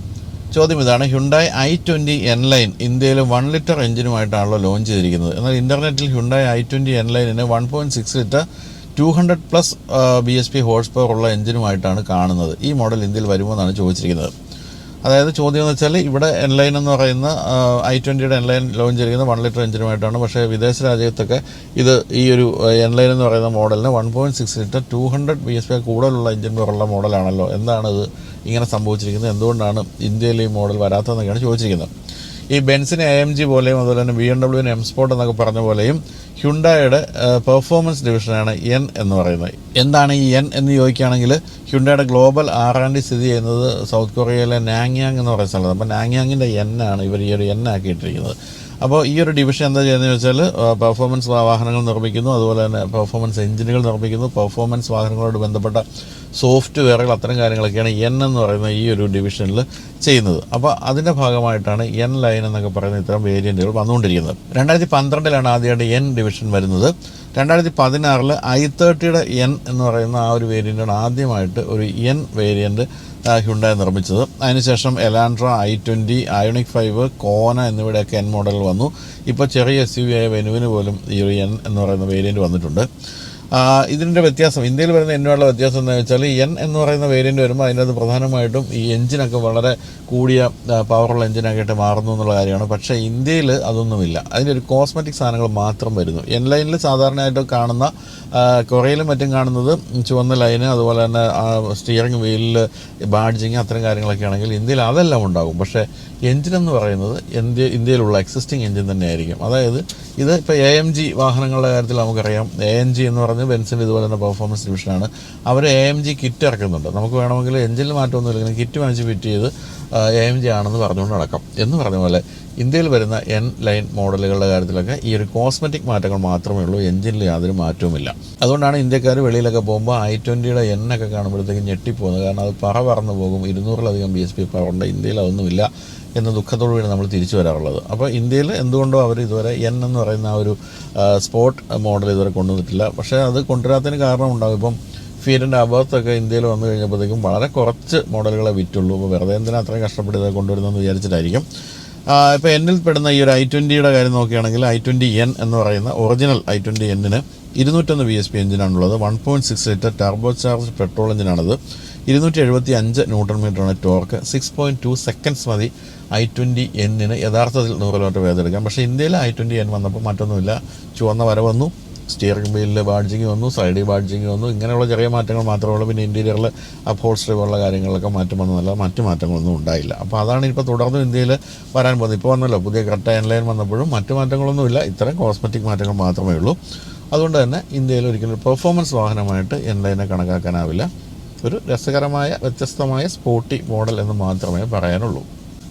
ചോദ്യം ഇതാണ് Hyundai i twenty N line ഇന്ത്യയിൽ വൺ ലിറ്റർ എഞ്ചിനുമായിട്ടാണല്ലോ ലോഞ്ച് ചെയ്തിരിക്കുന്നത്. എന്നാൽ ഇന്റർനെറ്റിൽ ഹ്യുണ്ടായി ഐ ട്വന്റി എൻ ലൈനിന് one point six litre two hundred plus B S P horse power ഉള്ള എഞ്ചിനുമായിട്ടാണ് കാണുന്നത്. ഈ മോഡൽ ഇന്ത്യയിൽ വരുമോ എന്നാണ് ചോദിച്ചിരിക്കുന്നത്. അതായത് ചോദ്യം എന്ന് വെച്ചാൽ ഇവിടെ എൻലൈൻ എന്ന് പറയുന്ന ഐ ട്വന്റിയുടെ എൻലൈൻ ലോഞ്ച് ചെയ്യുന്ന വൺ ലിറ്റർ എഞ്ചിനുമായിട്ടാണ് പക്ഷേ വിദേശ രാജ്യത്തൊക്കെ ഇത് ഈ ഒരു എൻലൈൻ എന്ന് പറയുന്ന മോഡലിന് one point six litre two hundred B S P കൂടുതലുള്ള എഞ്ചിൻ പവറുള്ള മോഡലാണല്ലോ എന്താണ് ഇത് ഇങ്ങനെ സംഭവിച്ചിരിക്കുന്നത്? എന്തുകൊണ്ടാണ് ഇന്ത്യയിൽ ഈ മോഡൽ വരാത്തതെന്നൊക്കെയാണ് ചോദിച്ചിരിക്കുന്നത്. ഈ ബെൻസിന് എ എം ജി പോലെയും അതുപോലെ തന്നെ ബി എം ഡബ്ല്യുവിന് എം സ്പോർട്ട് എന്നൊക്കെ പറഞ്ഞ പോലെയും ഹ്യുണ്ടായുടെ പെർഫോമൻസ് ഡിവിഷനാണ് എൻ എന്ന് പറയുന്നത്. എന്താണ് ഈ എൻ എന്ന് ചോദിക്കുകയാണെങ്കിൽ ഹ്യുണ്ടായുടെ ഗ്ലോബൽ ഡി സ്ഥിതി ചെയ്യുന്നത് സൗത്ത് കൊറിയയിലെ നാങ്യാങ് എന്ന് പറയുന്ന സ്ഥലത്ത്. അപ്പോൾ നാങ്യാങ്ങിന്റെ എൻ ആണ് ഇവർ ഈ ഒരു എൻ ആക്കിയിട്ടിരിക്കുന്നത്. അപ്പോൾ ഈ ഒരു ഡിവിഷൻ എന്താ ചെയ്യുന്നത് വെച്ചാൽ പെർഫോമൻസ് വാഹനങ്ങൾ നിർമ്മിക്കുന്നു. അതുപോലെ തന്നെ പെർഫോമൻസ് എഞ്ചിനുകൾ നിർമ്മിക്കുന്നു. പെർഫോമൻസ് വാഹനങ്ങളോട് ബന്ധപ്പെട്ട സോഫ്റ്റ്വെയറുകൾ അത്തരം കാര്യങ്ങളൊക്കെയാണ് എൻ എന്ന് പറയുന്ന ഈ ഒരു ഡിവിഷനിൽ ചെയ്യുന്നത്. അപ്പോൾ അതിന്റെ ഭാഗമായിട്ടാണ് എൻ ലൈൻ എന്നൊക്കെ പറയുന്ന ഇത്തരം വേരിയന്റുകൾ വന്നുകൊണ്ടിരിക്കുന്നത്. രണ്ടായിരത്തി പന്ത്രണ്ടിലാണ് ആദ്യമായിട്ട് എൻ ഡിവിഷൻ വരുന്നത്. രണ്ടായിരത്തി പതിനാറിൽ ഐ തേർട്ടിയുടെ എൻ എന്ന് പറയുന്ന ആ ഒരു വേരിയന്റാണ് ആദ്യമായിട്ട് ഒരു എൻ വേരിയന്റ് ഹ്യുണ്ടായി നിർമ്മിച്ചത്. അതിനുശേഷം Elantra i twenty Ioniq five Kona എന്നിവയുടെയൊക്കെ N model വന്നു. ഇപ്പോൾ ചെറിയ എസ് യു വി ആയ വെനുവിന് പോലും ഈ ഒരു എൻ എന്ന് പറയുന്ന വേരിയന്റ് വന്നിട്ടുണ്ട്. ഇതിന്റെ വ്യത്യാസം ഇന്ത്യയിൽ വരുന്ന എന്നുള്ള വ്യത്യാസം എന്ന് വെച്ചാൽ എൻ എന്ന് പറയുന്ന വേരിയന്റ് വരുമ്പോൾ അതിനകത്ത് പ്രധാനമായിട്ടും ഈ എഞ്ചിനൊക്കെ വളരെ കൂടിയ പവറുള്ള എഞ്ചിനൊക്കെയായിട്ട് മാറുന്നു എന്നുള്ള കാര്യമാണ്. പക്ഷേ ഇന്ത്യയിൽ അതൊന്നുമില്ല. അതിന്റെ ഒരു കോസ്മെറ്റിക് സാധനങ്ങൾ മാത്രം വരുന്നു. എൻ ലൈനിൽ സാധാരണയായിട്ട് കാണുന്ന കുറയിലും മറ്റും കാണുന്നത് ചുവന്ന ലൈന് അതുപോലെ തന്നെ സ്റ്റിയറിംഗ് വീലിൽ ബാഡ്ജിങ് അത്തരം കാര്യങ്ങളൊക്കെ ആണെങ്കിൽ ഇന്ത്യയിൽ അതെല്ലാം ഉണ്ടാകും. പക്ഷേ എഞ്ചിൻ എന്ന് പറയുന്നത് ഇന്ത്യ ഇന്ത്യയിലുള്ള എക്സിസ്റ്റിംഗ് എൻജിൻ തന്നെയായിരിക്കും. അതായത് ഇത് ഇപ്പോൾ എ എം ജി വാഹനങ്ങളുടെ കാര്യത്തിൽ നമുക്കറിയാം. എ എം ജി എന്ന് പറഞ്ഞ് ബെൻസിന്റെ ഇതുപോലെ തന്നെ പെർഫോമൻസ് ഡിവിഷനാണ് അവർ എ എം ജി കിറ്റ് ഇറക്കുന്നുണ്ട്. നമുക്ക് വേണമെങ്കിൽ എഞ്ചിനിൽ മാറ്റമൊന്നും ഇല്ലെങ്കിൽ കിറ്റ് വാങ്ങിച്ച് ഫിറ്റ് ചെയ്ത് എ എം ജി ആണെന്ന് പറഞ്ഞുകൊണ്ട് നടക്കാം. എന്ന് പറഞ്ഞ പോലെ ഇന്ത്യയിൽ വരുന്ന എൻ ലൈൻ മോഡലുകളുടെ കാര്യത്തിലൊക്കെ ഈ ഒരു കോസ്മെറ്റിക് മാറ്റങ്ങൾ മാത്രമേ ഉള്ളൂ. എഞ്ചിനിൽ യാതൊരു മാറ്റവുമില്ല. അതുകൊണ്ടാണ് ഇന്ത്യക്കാർ വെളിയിലൊക്കെ പോകുമ്പോൾ ഐ ട്വന്റിയുടെ എണ്ണൊക്കെ കാണുമ്പോഴത്തേക്കും ഞെട്ടിപ്പോകുന്നത്. കാരണം അത് പറ പറന്ന് പോകും. ഇരുന്നൂറിലധികം ബി എസ് പി പവറുണ്ട് ഇന്ത്യയിൽ അതൊന്നുമില്ല. എന്ന ദുഃഖത്തോടു കൂടി നമ്മൾ തിരിച്ചു വരാറുള്ളത്. അപ്പോൾ ഇന്ത്യയിൽ എന്തുകൊണ്ടോ അവർ ഇതുവരെ എൻ എന്ന് പറയുന്ന ആ ഒരു സ്പോർട്ട് മോഡൽ ഇതുവരെ കൊണ്ടുവന്നിട്ടില്ല. പക്ഷേ അത് കൊണ്ടുവരാത്തതിന് കാരണം ഉണ്ടാകും ഇപ്പം ഫീൽഡിന്റെ അബാത്തൊക്കെ ഇന്ത്യയിൽ വന്നു കഴിഞ്ഞപ്പോഴത്തേക്കും വളരെ കുറച്ച് മോഡലുകളെ വിറ്റുള്ളൂ. അപ്പോൾ വെറുതെ എന്തിനാ അത്രയും കഷ്ടപ്പെട്ട് ഇത് കൊണ്ടുവരുന്നതെന്ന് വിചാരിച്ചിട്ടായിരിക്കും. ഇപ്പോൾ എന്നിൽ പെടുന്ന ഈ ഒരു ഐ ട്വന്റിയുടെ കാര്യം നോക്കുകയാണെങ്കിൽ ഐ ട്വന്റി എൻ എന്ന് പറയുന്ന ഒറിജിനൽ ഐ ട്വന്റി എന്നിന് ഇരുന്നൂറ്റൊന്ന് B S P എഞ്ചിനാണുള്ളത് one point six litre turbo charge petrol എഞ്ചിനാണത് ഇരുന്നൂറ്റി എഴുപത്തി അഞ്ച് ന്യൂട്ടൺ മീറ്ററാണ് torque. Six point two seconds മതി ഐ ട്വന്റി എന്നിന് യഥാർത്ഥത്തിൽ നൂറ് കിലോമീറ്റർ വേഗം എടുക്കാം പക്ഷേ ഇന്ത്യയിൽ ഐ ട്വന്റി എൻ വന്നപ്പോൾ മറ്റൊന്നുമില്ല. ചുവന്ന വര വന്നു. സ്റ്റിയറിംഗ് വീലിൽ ബാഡ്ജിങ് വന്നു. സൈഡിൽ ബാഡ്ജിങ് വന്നു. ഇങ്ങനെയുള്ള ചെറിയ മാറ്റങ്ങൾ മാത്രമേ ഉള്ളൂ പിന്നെ ഇന്റീരിയറിൽ അപ്ഹോൾസ്റ്ററി പോലുള്ള കാര്യങ്ങളൊക്കെ മാറ്റം വന്നതല്ല മറ്റു മാറ്റങ്ങളൊന്നും ഉണ്ടായില്ല. അപ്പോൾ അതാണ് ഇപ്പോൾ തുടർന്നും ഇന്ത്യയിൽ വരാൻ പോകുന്നത്. ഇപ്പോൾ വന്നല്ലോ പുതിയ കറക്റ്റ് ലൈൻ വന്നപ്പോഴും മറ്റു മാറ്റങ്ങളൊന്നുമില്ല. ഇത്തരം കോസ്മെറ്റിക് മാറ്റങ്ങൾ മാത്രമേ ഉള്ളൂ അതുകൊണ്ട് തന്നെ ഇന്ത്യയിൽ ഒരിക്കലും പെർഫോമൻസ് വാഹനമായിട്ട് എൻലൈനെ കണക്കാക്കാനാവില്ല. ഒരു രസകരമായ വ്യത്യസ്തമായ സ്പോർട്ടി മോഡൽ എന്ന് മാത്രമേ പറയാനുള്ളൂ.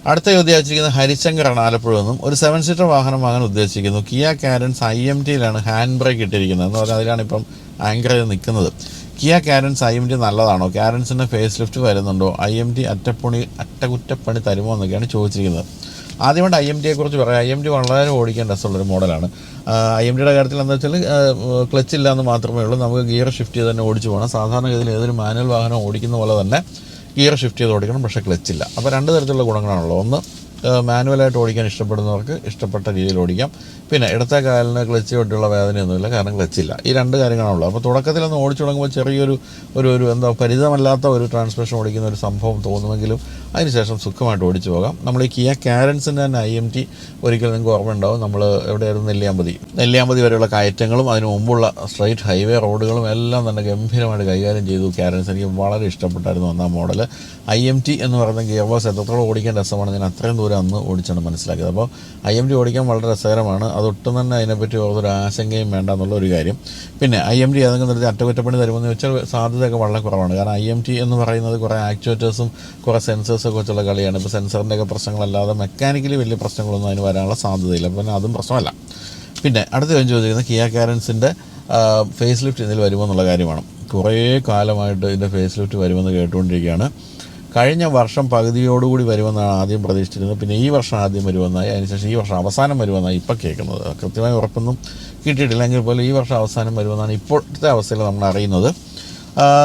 അടുത്ത ചോദ്യം ഹരിശങ്കറാണ് ആലപ്പുഴ നിന്നും. ഒരു സെവൻ സീറ്റർ വാഹനം വാങ്ങാൻ ഉദ്ദേശിക്കുന്നു കിയ കാരൻസ് ഐ എം ടിയിലാണ് ഹാൻഡ് ബ്രേക്ക് ഇട്ടിരിക്കുന്നത് എന്ന് പറഞ്ഞാൽ അതിലാണ് ഇപ്പം ആങ്കർ ചെയ്ത് നിൽക്കുന്നത്. Kia Carens I M T നല്ലതാണോ? കാരൻസിന് ഫേസ് ലിഫ്റ്റ് വരുന്നുണ്ടോ? ഐ എം ടി അറ്റപ്പണി അറ്റകുറ്റപ്പണി തരുമോ എന്നൊക്കെയാണ് ചോദിച്ചിരിക്കുന്നത്. ആദ്യമായിട്ട് ഐ എം ഡിയെ കുറിച്ച് പറയാം. ഐ എം ഡി വളരെ ഓടിക്കാൻ രസമുള്ളൊരു മോഡലാണ്. ഐ എം ഡിയുടെ കാര്യത്തിൽ എന്താ വെച്ചാൽ ക്ലച്ച് ഇല്ല എന്ന് മാത്രമേ ഉള്ളൂ. നമുക്ക് ഗിയർ ഷിഫ്റ്റ് ചെയ്ത് തന്നെ ഓടിച്ചു പോകണം. സാധാരണഗതിയിൽ ഏതൊരു മാനുവൽ വാഹനം ഓടിക്കുന്ന പോലെ തന്നെ ഗിയർ ഷിഫ്റ്റ് ചെയ്ത് ഓടിക്കണം പക്ഷേ ക്ലച്ച് ഇല്ല. അപ്പോൾ രണ്ട് തരത്തിലുള്ള ഗുണങ്ങളാണുള്ളത്. ഒന്ന് മാനുവലായിട്ട് ഓടിക്കാൻ ഇഷ്ടപ്പെടുന്നവർക്ക് ഇഷ്ടപ്പെട്ട രീതിയിൽ ഓടിക്കാം. പിന്നെ ഇടത്തെ കാലിന് ക്ലച്ച് തൊട്ടുള്ള വേദനയൊന്നുമില്ല കാരണം ക്ലച്ചില്ല. ഈ രണ്ട് കാര്യങ്ങളാണുള്ളത്. അപ്പോൾ തുടക്കത്തിലൊന്ന് ഓടിച്ചു തുടങ്ങുമ്പോൾ ചെറിയൊരു ഒരു ഒരു എന്താ പരിചിതമല്ലാത്ത ഒരു ട്രാൻസ്മിഷൻ ഓടിക്കുന്ന ഒരു സംഭവം തോന്നുമെങ്കിലും അതിനുശേഷം സുഖമായിട്ട് ഓടിച്ചു പോകാം. നമ്മൾ ഈ കിയ കാരൻസിന്റെ തന്നെ ഐ എം ടി ഒരിക്കലും നിങ്ങൾക്ക് ഓർമ്മ ഉണ്ടാവും നമ്മൾ എവിടെയായിരുന്നു? നെല്ലിയാമ്പതി. നെല്ലിയാമ്പതി വരെയുള്ള കയറ്റങ്ങളും അതിന് മുമ്പുള്ള സ്ട്രൈറ്റ് ഹൈവേ റോഡുകളും എല്ലാം തന്നെ ഗംഭീരമായിട്ട് കൈകാര്യം ചെയ്തു കാരൻസ്. എനിക്ക് വളരെ ഇഷ്ടപ്പെട്ടായിരുന്നു വന്ന മോഡൽ ഐ എം ടി എന്ന് പറയുന്ന ഗിയർ ബോക്സ് എത്രത്തോളം ഓടിക്കാൻ രസമാണ്. ഞാൻ അത്രയും ദൂരം അന്ന് ഓടിച്ചാണ് മനസ്സിലാക്കിയത്. അപ്പോൾ ഐ എം ഡി ഓടിക്കാൻ വളരെ രസകരമാണ്. അതൊട്ടും തന്നെ അതിനെപ്പറ്റി ഓർക്കൊരു ആശങ്കയും വേണ്ട എന്നുള്ള ഒരു കാര്യം. പിന്നെ ഐ എം ഡി ഏതെങ്കിലും തരത്തിൽ അറ്റകുറ്റപ്പണി തരുമെന്ന് വെച്ചാൽ സാധ്യതയൊക്കെ വളരെ കുറവാണ്. കാരണം ഐ എം ടി എന്ന് പറയുന്നത് കുറേ ആക്ച്വേറ്റേഴ്സും കുറേ സെൻസേഴ്സൊക്കെ വെച്ചുള്ള കളിയാണ്. ഇപ്പോൾ സെൻസറിന്റെയൊക്കെ പ്രശ്നങ്ങളല്ലാതെ മെക്കാനിക്കലി വലിയ പ്രശ്നങ്ങളൊന്നും അതിന് വരാനുള്ള സാധ്യതയില്ല. പിന്നെ അതും പ്രശ്നമല്ല. പിന്നെ അടുത്ത കാര്യം ചോദിക്കുന്നത് കിയ കാരൻസിന്റെ ഫേസ് ലിഫ്റ്റ് ഇതിൽ വരുമോ എന്നുള്ള കാര്യമാണ്. കുറേ കാലമായിട്ട് ഇതിന്റെ ഫേസ് ലിഫ്റ്റ് വരുമെന്ന് കേട്ടുകൊണ്ടിരിക്കുകയാണ്. കഴിഞ്ഞ വർഷം പകുതിയോടുകൂടി വരുമെന്നാണ് ആദ്യം പ്രതീക്ഷിച്ചിരുന്നത്. പിന്നെ ഈ വർഷം ആദ്യം വരുമെന്നായി അതിനുശേഷം ഈ വർഷം അവസാനം വരുമെന്നായി ഇപ്പോൾ കേൾക്കുന്നത്. കൃത്യമായി ഉറപ്പൊന്നും കിട്ടിയിട്ടില്ലെങ്കിൽ പോലും ഈ വർഷം അവസാനം വരുമെന്നാണ് ഇപ്പോഴത്തെ അവസ്ഥയിൽ നമ്മൾ അറിയുന്നത്.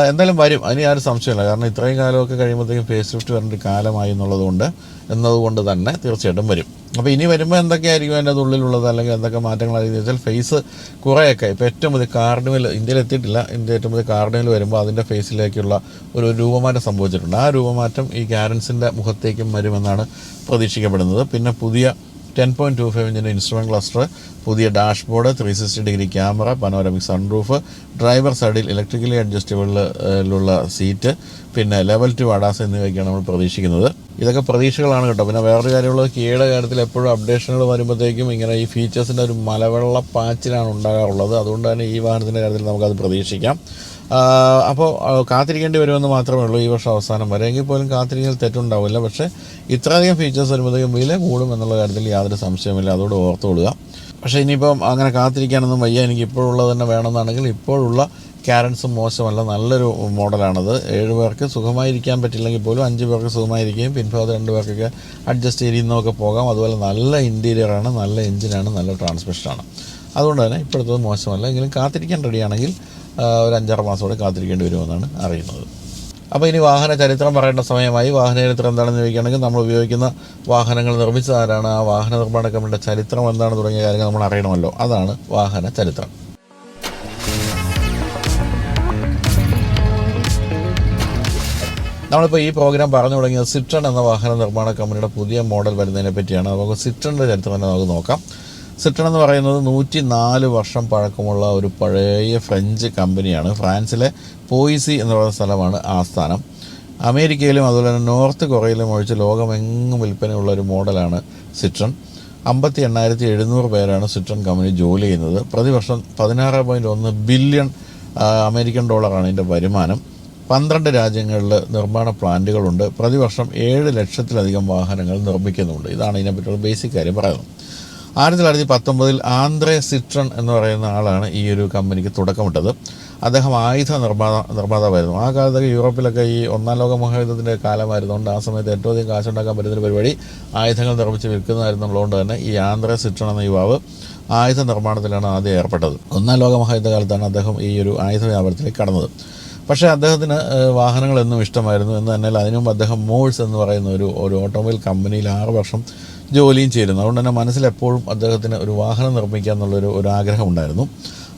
എന്തായാലും വരും. അതിന് യാതൊരു സംശയമില്ല കാരണം ഇത്രയും കാലമൊക്കെ കഴിയുമ്പോഴത്തേക്കും ഫേസ് ലിഫ്റ്റ് വരേണ്ട കാലമായി എന്നുള്ളതുകൊണ്ട് എന്നതുകൊണ്ട് തന്നെ തീർച്ചയായിട്ടും വരും. അപ്പോൾ ഇനി വരുമ്പോൾ എന്തൊക്കെയായിരിക്കും അതിന്റെ ഉള്ളിലുള്ളത് അല്ലെങ്കിൽ എന്തൊക്കെ മാറ്റങ്ങളായിരിക്കും വെച്ചാൽ ഫേസ് കുറേയൊക്കെ. ഇപ്പോൾ ഏറ്റവും പുതിയ കാർണിവൽ ഇന്ത്യയിൽ എത്തിയിട്ടില്ല ഇന്ത്യ ഏറ്റവും പുതിയ കാർണിവൽ വരുമ്പോൾ അതിന്റെ ഫേസിലേക്കുള്ള ഒരു രൂപമാറ്റം സംഭവിച്ചിട്ടുണ്ട്. ആ രൂപമാറ്റം ഈ കാരൻസിന്റെ മുഖത്തേക്കും വരുമെന്നാണ് പ്രതീക്ഷിക്കപ്പെടുന്നത്. പിന്നെ പുതിയ ടെൻ പോയിന്റ് ടു ഫൈവ് ഇഞ്ചിന്റെ ഇൻസ്ട്രുമെന്റ് ക്ലസ്റ്റർ പുതിയ dashboard three sixty degree camera panoramic sunroof driver സൈഡിൽ ഇലക്ട്രിക്കലി അഡ്ജസ്റ്റബിളിലുള്ള സീറ്റ് പിന്നെ ലെവൽ ടു അഡാസ് എന്നിവയൊക്കെയാണ് നമ്മൾ പ്രതീക്ഷിക്കുന്നത്. ഇതൊക്കെ പ്രതീക്ഷകളാണ് കേട്ടോ. പിന്നെ വേറൊരു കാര്യമുള്ളത് കീയുടെ കാര്യത്തിൽ എപ്പോഴും അപ്ഡേഷനുകൾ വരുമ്പോഴത്തേക്കും ഇങ്ങനെ ഈ ഫീച്ചേഴ്സിന്റെ ഒരു മലവെള്ള പാച്ചിലാണ് ഉണ്ടാകാറുള്ളത്. അതുകൊണ്ട് തന്നെ ഈ വാഹനത്തിന്റെ കാര്യത്തിൽ നമുക്കത് പ്രതീക്ഷിക്കാം. അപ്പോൾ കാത്തിരിക്കേണ്ടി വരുമെന്ന് മാത്രമേ ഉള്ളൂ ഈ വർഷം അവസാനം വരെ. എങ്കിൽ പോലും കാത്തിരിക്കൽ തെറ്റുണ്ടാവില്ല. പക്ഷേ ഇത്രയധികം ഫീച്ചേഴ്സ് വരുമ്പോഴത്തേക്കും വില കൂടും എന്നുള്ള കാര്യത്തിൽ യാതൊരു സംശയമില്ല അതോട് ഓർത്തുകൊള്ളുക പക്ഷേ ഇനിയിപ്പം അങ്ങനെ കാത്തിരിക്കാനൊന്നും വയ്യ. എനിക്ക് ഇപ്പോഴുള്ളത് തന്നെ വേണമെന്നാണെങ്കിൽ ഇപ്പോഴുള്ള ക്യാരൻസും മോശമല്ല നല്ലൊരു മോഡലാണത്. ഏഴ് പേർക്ക് സുഖമായിരിക്കാൻ പറ്റില്ലെങ്കിൽ പോലും അഞ്ച് പേർക്ക് സുഖമായിരിക്കുകയും പിൻഭാഗത്ത് രണ്ട് പേർക്കൊക്കെ അഡ്ജസ്റ്റ് ചെയ്യുന്നതൊക്കെ പോകാം. അതുപോലെ നല്ല ഇന്റീരിയറാണ് നല്ല എഞ്ചിനാണ് നല്ല ട്രാൻസ്മിഷനാണ് അതുകൊണ്ട് തന്നെ ഇപ്പോഴത്തത് മോശമല്ല. എങ്കിലും കാത്തിരിക്കാൻ റെഡിയാണെങ്കിൽ ഒരു അഞ്ചാറ് മാസത്തോടെ കാത്തിരിക്കേണ്ടി വരുമെന്നാണ് അറിയുന്നത്. അപ്പോൾ ഇനി വാഹന ചരിത്രം പറയേണ്ട സമയമായി. വാഹന ചരിത്രം എന്താണെന്ന് ചോദിക്കുകയാണെങ്കിൽ നമ്മൾ ഉപയോഗിക്കുന്ന വാഹനങ്ങൾ നിർമ്മിച്ചത് ആരാണ്? ആ വാഹന നിർമ്മാണ കമ്പനിയുടെ ചരിത്രം എന്താണ് തുടങ്ങിയ കാര്യങ്ങൾ നമ്മൾ അറിയണമല്ലോ. അതാണ് വാഹന ചരിത്രം. നമ്മളിപ്പോൾ ഈ പ്രോഗ്രാം പറഞ്ഞു തുടങ്ങിയത് സിട്രൺ എന്ന വാഹന നിർമ്മാണ കമ്പനിയുടെ പുതിയ മോഡൽ വരുന്നതിനെ പറ്റിയാണ്. നമുക്ക് സിട്രണിന്റെ ചരിത്രം തന്നെ നമുക്ക് നോക്കാം. സിട്രൺ എന്ന് പറയുന്നത് നൂറ്റി നാല് വർഷം പഴക്കമുള്ള ഒരു പഴയ ഫ്രഞ്ച് കമ്പനിയാണ് ഫ്രാൻസിലെ പോയിസി എന്ന് പറയുന്ന സ്ഥലമാണ് ആസ്ഥാനം അമേരിക്കയിലും അതുപോലെ തന്നെ നോർത്ത് കൊറിയയിലും ഒഴിച്ച് ലോകമെങ്ങും വിൽപ്പനയുള്ള ഒരു മോഡലാണ് സിട്രൺ അമ്പത്തി എണ്ണായിരത്തി എഴുന്നൂറ് പേരാണ് സിട്രൺ കമ്പനി ജോലി ചെയ്യുന്നത്. പ്രതിവർഷം പതിനാറ് പോയിന്റ് ഒന്ന് ബില്യൺ അമേരിക്കൻ ഡോളറാണ് ഇതിന്റെ വരുമാനം. പന്ത്രണ്ട് രാജ്യങ്ങളിൽ നിർമ്മാണ പ്ലാന്റുകളുണ്ട്. പ്രതിവർഷം ഏഴ് ലക്ഷത്തിലധികം വാഹനങ്ങൾ നിർമ്മിക്കുന്നുണ്ട്. ഇതാണ് ഇതിനെപ്പറ്റിയുള്ള ബേസിക് കാര്യം പറയുന്നത്. ആയിരത്തി തൊള്ളായിരത്തി പത്തൊമ്പതിൽ ആന്ത്രേ സിട്രൺ എന്ന് പറയുന്ന ആളാണ് ഈ ഒരു കമ്പനിക്ക് തുടക്കമിട്ടത്. അദ്ദേഹം ആയുധ നിർമ്മാത നിർമ്മാതാവായിരുന്നു. ആ കാലത്തൊക്കെ യൂറോപ്പിലൊക്കെ ഈ ഒന്നാം ലോക മഹായുദ്ധത്തിന്റെ കാലമായിരുന്നുകൊണ്ട് ആ സമയത്ത് ഏറ്റവും അധികം കാശുണ്ടാക്കാൻ പറ്റുന്നൊരു പരിപാടി ആയുധങ്ങൾ നിർമ്മിച്ച് വിൽക്കുന്നതായിരുന്നുള്ളതുകൊണ്ട് തന്നെ ഈ ആന്ധ്ര സിട്രൺ എന്ന യുവാവ് ആയുധ നിർമ്മാണത്തിലാണ് ആദ്യം ഏർപ്പെട്ടത്. ഒന്നാം ലോക മഹായുദ്ധ കാലത്താണ് അദ്ദേഹം ഈ ഒരു ആയുധ വ്യാപാരത്തിലേക്ക് കടന്നത്. പക്ഷേ അദ്ദേഹത്തിന് വാഹനങ്ങളെന്നും ഇഷ്ടമായിരുന്നു. എന്ന് തന്നെ അതിനു മുമ്പ് അദ്ദേഹം മോഴ്സ് എന്ന് പറയുന്ന ഒരു ഒരു ഓട്ടോമൊബൈൽ കമ്പനിയിൽ ആറ് വർഷം ജോലിയും ചെയ്തിരുന്നു. അതുകൊണ്ട് തന്നെ മനസ്സിലെപ്പോഴും അദ്ദേഹത്തിന് ഒരു വാഹനം നിർമ്മിക്കുക എന്നുള്ളൊരു ഒരു ആഗ്രഹം ഉണ്ടായിരുന്നു.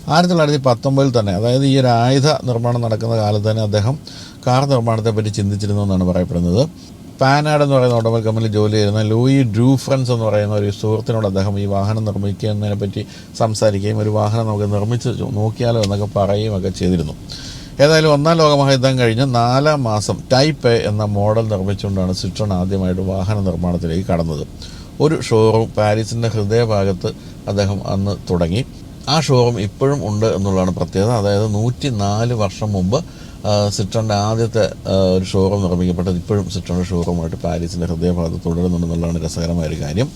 ആയിരത്തി തൊള്ളായിരത്തി പത്തൊമ്പതിൽ തന്നെ അതായത് ഈ ഒരു ആയുധ നിർമ്മാണം നടക്കുന്ന കാലത്ത് തന്നെ അദ്ദേഹം കാർ നിർമ്മാണത്തെ പറ്റി ചിന്തിച്ചിരുന്നു എന്നാണ് പറയപ്പെടുന്നത്. പാനാഡ് എന്ന് പറയുന്ന ഓട്ടോമൊബൈൽ കമ്പനിയിൽ ജോലി ചെയ്യുന്ന ലൂയി ഡ്രൂഫ്രൻസ് എന്ന് പറയുന്ന ഒരു സുഹൃത്തിനോട് അദ്ദേഹം ഈ വാഹനം നിർമ്മിക്കുന്നതിനെ പറ്റി സംസാരിക്കുകയും ഒരു വാഹനം നമുക്ക് നിർമ്മിച്ച് നോക്കിയാലോ എന്നൊക്കെ പറയുകയും ഒക്കെ ചെയ്തിരുന്നു. ഏതായാലും ഒന്നാം ലോകമഹായുദ്ധം കഴിഞ്ഞ് നാലാം മാസം ടൈപ്പ് എ എന്ന മോഡൽ നിർമ്മിച്ചുകൊണ്ടാണ് സിട്രൺ ആദ്യമായിട്ട് വാഹന നിർമ്മാണത്തിലേക്ക് കടന്നത്. ഒരു ഷോറൂം പാരീസിന്റെ ഹൃദയഭാഗത്ത് അദ്ദേഹം അന്ന് തുടങ്ങി. ആ ഷോറൂം ഇപ്പോഴും ഉണ്ട് എന്നുള്ളതാണ് പ്രത്യേകത. അതായത് നൂറ്റി നാല് വർഷം മുമ്പ് സിട്രന്റെ ആദ്യത്തെ ഒരു ഷോറൂം നിർമ്മിക്കപ്പെട്ടത് ഇപ്പോഴും സിട്രോണിന്റെ ഷോറൂമായിട്ട് പാരീസിന്റെ ഹൃദയഭാഗത്ത് തുടരുന്നുണ്ടെന്നുള്ളതാണ് രസകരമായ ഒരു കാര്യം.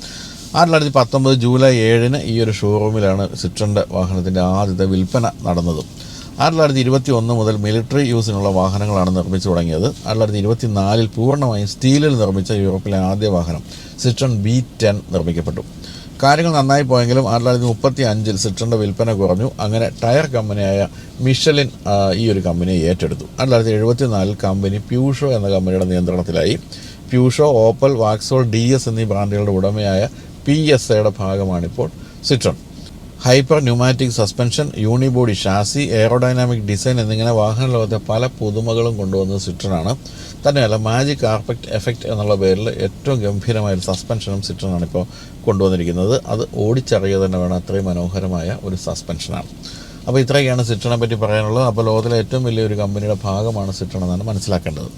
ആയിരത്തി തൊള്ളായിരത്തി പത്തൊമ്പത് ജൂലൈ ഏഴിന് ഈ ഒരു ഷോറൂമിലാണ് സിട്രന്റെ വാഹനത്തിന്റെ ആദ്യത്തെ വിൽപ്പന നടന്നത്. ആയിരത്തി തൊള്ളായിരത്തി ഇരുപത്തി ഒന്ന് മുതൽ മിലിറ്ററി യൂസിനുള്ള വാഹനങ്ങളാണ് നിർമ്മിച്ചു തുടങ്ങിയത്. ആയിരത്തി തൊള്ളായിരത്തി ഇരുപത്തി നാലിൽ പൂർണമായും സ്റ്റീലിൽ നിർമ്മിച്ച യൂറോപ്പിലെ ആദ്യ വാഹനം സിട്രൺ ബി ടെൻ നിർമ്മിക്കപ്പെട്ടു. കാര്യങ്ങൾ നന്നായി പോയെങ്കിലും ആയിരത്തി തൊള്ളായിരത്തി മുപ്പത്തി അഞ്ചിൽ സിട്രന്റെ വിൽപ്പന കുറഞ്ഞു. അങ്ങനെ ടയർ കമ്പനിയായ മിഷലിൻ ഈ ഒരു കമ്പനിയെ ഏറ്റെടുത്തു. ആയിരത്തി തൊള്ളായിരത്തി എഴുപത്തി നാലിൽ കമ്പനി പ്യൂഷോ എന്ന കമ്പനിയുടെ നിയന്ത്രണത്തിലായി. Peugeot Opel Vauxhall D S എന്നീ ബ്രാൻഡുകളുടെ ഉടമയായ പി എസ് എയുടെ ഭാഗമാണിപ്പോൾ Citroen hyper pneumatic suspension unibody chassis aerodynamic design എന്നിങ്ങനെ വാഹന ലോകത്തെ പല പുതുമകളും കൊണ്ടുവന്നത് സിട്രനാണ് തന്നെയല്ല മാജിക് കാർപ്പറ്റ് എഫക്റ്റ് എന്നുള്ള പേരിൽ ഏറ്റവും ഗംഭീരമായ ഒരു സസ്പെൻഷനും സിട്രനാണ് ഇപ്പോൾ കൊണ്ടുവന്നിരിക്കുന്നത്. അത് ഓടിച്ചറിയുക തന്നെ വേണം. അത്രയും മനോഹരമായ ഒരു സസ്പെൻഷനാണ് അപ്പോൾ ഇത്രയൊക്കെയാണ് സിട്രനെ പറ്റി പറയാനുള്ളത്. അപ്പോൾ ലോകത്തിലെ ഏറ്റവും വലിയൊരു കമ്പനിയുടെ ഭാഗമാണ് സിട്രൺ എന്നാണ് മനസ്സിലാക്കേണ്ടത്.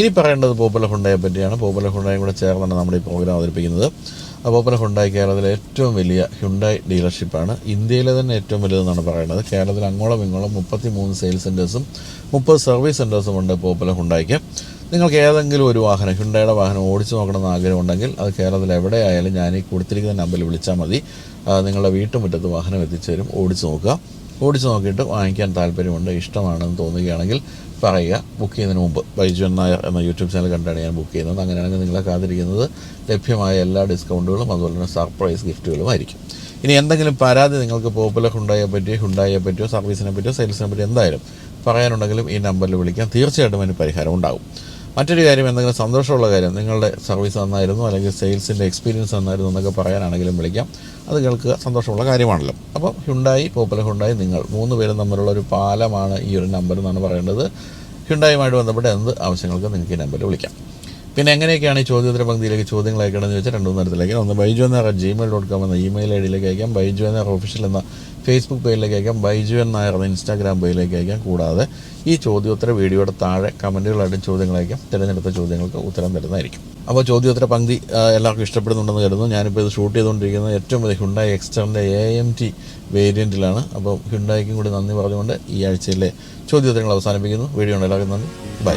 ഇനി പറയേണ്ടത് പോപ്പുലർ ഹുണ്ടയെ പറ്റിയാണ്. പോപ്പുലർ ഹുണ്ടയും കൂടെ ചേർന്നാണ് നമ്മുടെ ഈ പ്രോഗ്രാം അവതരിപ്പിക്കുന്നത്. പോപ്പുലർ ഹുണ്ടായി കേരളത്തിലെ ഏറ്റവും വലിയ ഹുണ്ടായി ഡീലർഷിപ്പാണ്. ഇന്ത്യയിലെ തന്നെ ഏറ്റവും വലുതെന്നാണ് പറയുന്നത്. കേരളത്തിൽ അങ്ങോളം ഇങ്ങോളം മുപ്പത്തി മൂന്ന് സെയിൽസ് സെന്റേഴ്സും മുപ്പത് സർവീസ് സെന്റേഴ്സും ഉണ്ട് പോപ്പുലർ ഹുണ്ടായിക്ക് നിങ്ങൾക്ക് ഏതെങ്കിലും ഒരു വാഹനം ഹുണ്ടായുടെ വാഹനം ഓടിച്ചു നോക്കണമെന്ന് ആഗ്രഹമുണ്ടെങ്കിൽ അത് കേരളത്തിൽ എവിടെയായാലും ഞാൻ ഈ കൊടുത്തിരിക്കുന്ന നമ്പറിൽ വിളിച്ചാൽ മതി. നിങ്ങളുടെ വീട്ടുമുറ്റത്ത് വാഹനം എത്തിച്ചേരും. ഓടിച്ചു നോക്കുക. ഓടിച്ചു നോക്കിയിട്ട് വാങ്ങിക്കാൻ താല്പര്യമുണ്ട് ഇഷ്ടമാണെന്ന് തോന്നുകയാണെങ്കിൽ പറയുക. ബുക്ക് ചെയ്യുന്നതിന് മുമ്പ് ബൈജു നായർ എന്ന യൂട്യൂബ് ചാനൽ കണ്ടാണ് ഞാൻ ബുക്ക് ചെയ്യുന്നത്. അങ്ങനെയാണെങ്കിൽ നിങ്ങളെ കാത്തിരിക്കുന്നത് ലഭ്യമായ എല്ലാ ഡിസ്കൗണ്ടുകളും അതുപോലെ തന്നെ സർപ്രൈസ് ഗിഫ്റ്റുകളും ആയിരിക്കും. ഇനി എന്തെങ്കിലും പരാതി നിങ്ങൾക്ക് പോപ്പുലർ ഹുണ്ടായെ പറ്റിയോ ഹുണ്ടായെ പറ്റിയോ സർവീസിനെ പറ്റിയോ സെയിൽസിനെ പറ്റിയോ എന്തായാലും പറയാനുണ്ടെങ്കിലും ഈ നമ്പറിൽ വിളിക്കാം. തീർച്ചയായിട്ടും അതിന് പരിഹാരം ഉണ്ടാകും. മറ്റൊരു കാര്യം എന്തെങ്കിലും സന്തോഷമുള്ള കാര്യം നിങ്ങളുടെ സർവീസ് നന്നായിരുന്നു അല്ലെങ്കിൽ സെയിൽസിന്റെ എക്സ്പീരിയൻസ് നന്നായിരുന്നു എന്നൊക്കെ പറയാനാണെങ്കിലും വിളിക്കാം. അത് കേൾക്കുക സന്തോഷമുള്ള കാര്യമാണല്ലോ. അപ്പോൾ ഹുണ്ടായി പോപ്പുലർ ഹുണ്ടായി നിങ്ങൾ മൂന്ന് പേരും തമ്മിലുള്ള ഒരു പാലമാണ് ഈ ഒരു നമ്പർ എന്നാണ് പറയേണ്ടത്. ഹുണ്ടായുമായിട്ട് ബന്ധപ്പെട്ട് എന്ത് ആവശ്യങ്ങൾക്ക് നിങ്ങൾക്ക് ഈ നമ്പറിൽ വിളിക്കാം. പിന്നെ എങ്ങനെയൊക്കെയാണ് ഈ ചോദ്യോത്തര പങ്ക്തിയിലേക്ക് ചോദ്യങ്ങൾ അയക്കണമെന്ന് ചോദിച്ചാൽ രണ്ടു തരത്തിലേക്ക്. ഒന്ന് ബൈജു എന്ന ജിമെയിൽ ഡോട്ട് കോം എന്ന ഇമെയിൽ ഐ ഡിയിലേക്ക് അയക്കാം. ബൈജു എന്ന ഒഫീഷ്യൽ എന്ന ഫേസ്ബുക്ക് പേജിലേക്ക് അയക്കാം. ബൈജു എന്ന എന്ന ഇൻസ്റ്റാഗ്രാം പേജിലേക്ക് അയക്കാം. കൂടാതെ ഈ ചോദ്യോത്തര വീഡിയോയുടെ താഴെ കമന്റുകളായിട്ടും ചോദ്യങ്ങൾ അയക്കാം. തിരഞ്ഞെടുത്ത ചോദ്യങ്ങൾക്ക് ഉത്തരം തരുന്നതായിരിക്കും. അപ്പോൾ ചോദ്യോത്തര പങ്ക്തി എല്ലാവർക്കും ഇഷ്ടപ്പെടുന്നുണ്ടെന്ന് കരുതുന്നു. ഞാനിപ്പോൾ ഇത് ഷൂട്ട് ചെയ്തുകൊണ്ടിരിക്കുന്നത് ഏറ്റവും വലിയ ഹുണ്ടായി എക്സ്റ്ററിന്റെ എ എം ടി വേരിയന്റിലാണ് അപ്പോൾ ഹുണ്ടായിക്കും കൂടി നന്ദി പറഞ്ഞുകൊണ്ട് ഈ ആഴ്ചയിലെ ചോദ്യോത്തരങ്ങൾ അവസാനിപ്പിക്കുന്നു. വീഡിയോ ഉണ്ട് എല്ലാവർക്കും നന്ദി. ബൈ